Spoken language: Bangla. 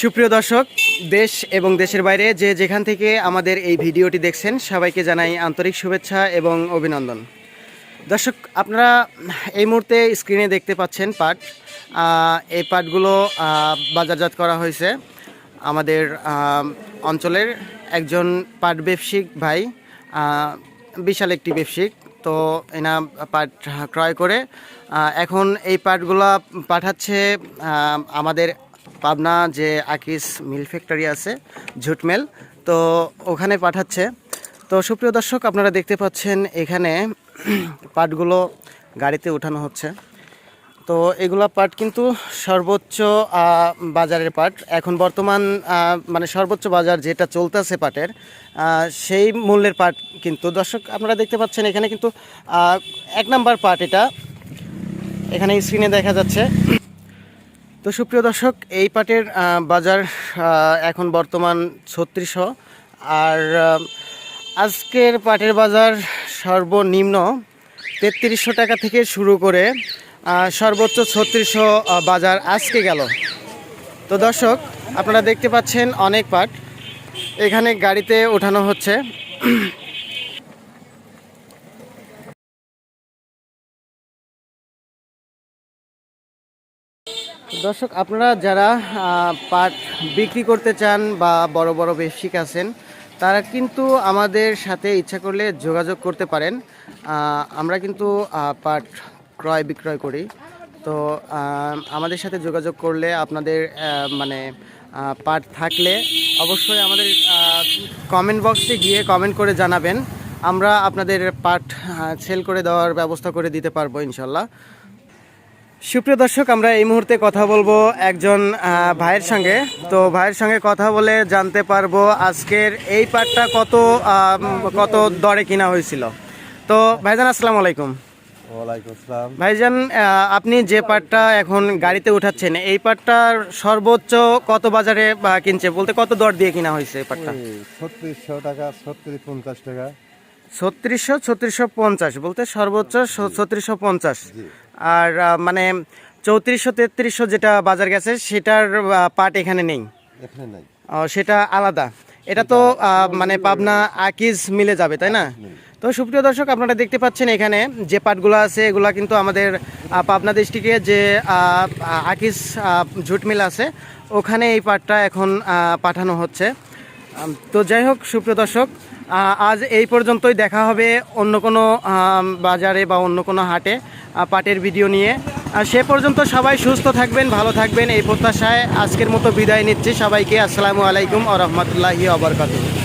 সুপ্রিয় দর্শক, দেশ এবং দেশের বাইরে যে যেখান থেকে আমাদের এই ভিডিওটি দেখছেন, সবাইকে জানাই আন্তরিক শুভেচ্ছা এবং অভিনন্দন। দর্শক, আপনারা এই মুহূর্তে স্ক্রিনে দেখতে পাচ্ছেন পাট। এই পাটগুলো বাজারজাত করা হয়েছে আমাদের অঞ্চলের একজন পাট ব্যবসায়িক ভাই বিশাল একটি ব্যবসায়িক। তো এনা পাট ক্রয় করে এখন এই পাটগুলা পাঠাচ্ছে আমাদের পাবনা যে আকিস মিল ফ্যাক্টরি আছে ঝুটমেল তো ওখানে পাঠাচ্ছে। তো সুপ্রিয় দর্শক, আপনারা দেখতে পাচ্ছেন এখানে পাটগুলো গাড়িতে ওঠানো হচ্ছে। তো এগুলা পাট কিন্তু সর্বোচ্চ বাজারের পাট। এখন বর্তমান মানে সর্বোচ্চ বাজার যেটা চলতেছে পাটের সেই মূল্যের পাট কিন্তু, দর্শক, আপনারা দেখতে পাচ্ছেন এখানে কিন্তু এক নাম্বার পাট এটা। এখানে স্ক্রিনে দেখা যাচ্ছে। তো সুপ্রিয় দর্শক, এই পাটের বাজার এখন বর্তমান ছত্রিশশো। আর আজকের পাটের বাজার সর্বনিম্ন তেত্রিশশো টাকা থেকে শুরু করে সর্বোচ্চ ছত্রিশশো বাজার আজকে গেল। তো দর্শক, আপনারা দেখতে পাচ্ছেন অনেক পাট। এখানে গাড়িতে ওঠানো হচ্ছে। দর্শক, আপনারা যারা পাট বিক্রি করতে চান বা বড় বড় ব্যবসায়িক আছেন, তারা কিন্তু আমাদের সাথে ইচ্ছা করলে যোগাযোগ করতে পারেন। আমরা কিন্তু পাট ক্রয় বিক্রয় করি। তো আমাদের সাথে যোগাযোগ করলে আপনাদের মানে পাট থাকলে অবশ্যই আমাদের কমেন্ট বক্সে গিয়ে কমেন্ট করে জানাবেন। আমরা আপনাদের পাট সেল করে দেওয়ার ব্যবস্থা করে দিতে পারব ইনশাল্লাহ। সুপ্রিয় দর্শক আমরা এই মুহূর্তে কথা বলব একজন ভাইয়ের সঙ্গে। তো ভাইয়ের সঙ্গে কথা বলে জানতে পারব আজকের এই পাটটা কত কত দরে কিনা হয়েছিল। তো ভাইজান আসসালামু আলাইকুম। ভাইজান আপনি যে পাটটা এখন গাড়িতে উঠাচ্ছেন এই পাটটার সর্বোচ্চ কত বাজারে বা কিনছে? বলতে কত দর দিয়ে কিনা হয়েছে এই পাটটা? ছত্রিশশো টাকা ছত্রিশ পঞ্চাশ টাকা। ছত্রিশশো ছত্রিশশো পঞ্চাশ বলতে সর্বোচ্চ ছত্রিশশো পঞ্চাশ। আর মানে চৌত্রিশশো তেত্রিশশো যেটা বাজার গেছে সেটার পাট এখানে নেই। সেটা আলাদা। এটা তো মানে পাবনা আকিজ মিলে যাবে তাই না? তো সুপ্রিয় দর্শক আপনারা দেখতে পাচ্ছেন এখানে যে পাটগুলো আছে এগুলা কিন্তু আমাদের পাবনা ডিস্ট্রিক্টে যে আকিজ ঝুট মিল আছে ওখানে এই পাটটা এখন পাঠানো হচ্ছে। তো যাই হোক সুপ্রিয় দর্শক আজ এই পর্যন্তই দেখা হবে অন্য কোনো বাজারে বা অন্য কোনো হাটে। পাটের ভিডিও নিয়ে। আর সে পর্যন্ত সবাই সুস্থ থাকবেন, ভালো থাকবেন। এই প্রত্যাশায় আজকের মতো বিদায় নিচ্ছি সবাইকে। আসসালামু আলাইকুম আ রহমতুল্লাহি আবরকাতুহ